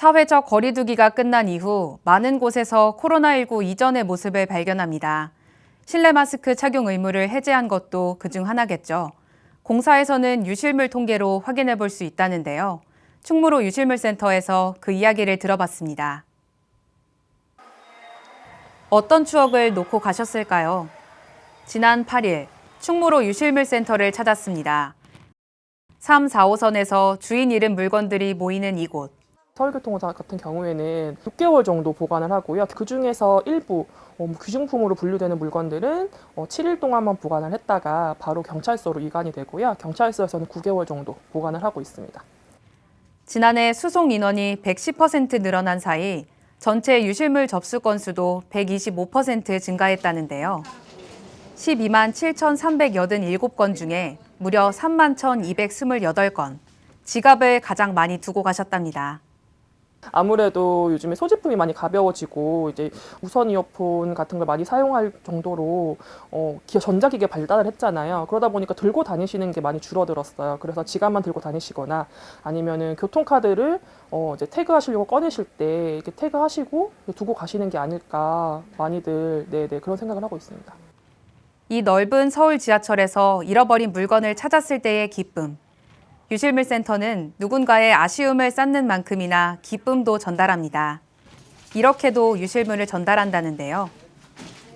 사회적 거리두기가 끝난 이후 많은 곳에서 코로나19 이전의 모습을 발견합니다. 실내 마스크 착용 의무를 해제한 것도 그중 하나겠죠. 공사에서는 유실물 통계로 확인해 볼 수 있다는데요. 충무로 유실물센터에서 그 이야기를 들어봤습니다. 어떤 추억을 놓고 가셨을까요? 지난 8일 충무로 유실물센터를 찾았습니다. 3, 4호선에서 주인 잃은 물건들이 모이는 이곳. 서울교통공사 같은 경우에는 6개월 정도 보관을 하고요. 그 중에서 일부 어, 뭐 귀중품으로 분류되는 물건들은 어, 7일 동안만 보관을 했다가 바로 경찰서로 이관이 되고요. 경찰서에서는 9개월 정도 보관을 하고 있습니다. 지난해 수송 인원이 110% 늘어난 사이 전체 유실물 접수 건수도 125% 증가했다는데요. 12만 7,387건 중에 무려 3만 1,228건, 지갑을 가장 많이 두고 가셨답니다. 아무래도 요즘에 소지품이 많이 가벼워지고 이제 무선 이어폰 같은 걸 많이 사용할 정도로 어, 기- 전자기기 발달을 했잖아요. 그러다 보니까 들고 다니시는 게 많이 줄어들었어요. 그래서 지갑만 들고 다니시거나 아니면은 교통카드를 어, 이제 태그하시려고 꺼내실 때 이렇게 태그하시고 두고 가시는 게 아닐까 많이들 네네 그런 생각을 하고 있습니다. 이 넓은 서울 지하철에서 잃어버린 물건을 찾았을 때의 기쁨. 유실물센터는 누군가의 아쉬움을 쌓는 만큼이나 기쁨도 전달합니다. 이렇게도 유실물을 전달한다는데요.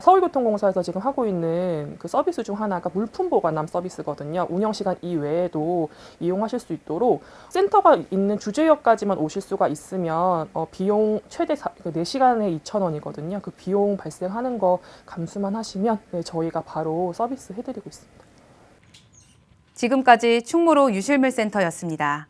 서울교통공사에서 지금 하고 있는 그 서비스 중 하나가 물품 보관함 서비스거든요. 운영 시간 이외에도 이용하실 수 있도록 센터가 있는 주제역까지만 오실 수가 있으면 어, 비용 최대 사, 그 4시간에 2,000원이거든요. 그 비용 발생하는 거 감수만 하시면 네, 저희가 바로 서비스 해드리고 있습니다. 지금까지 충무로 유실물센터였습니다.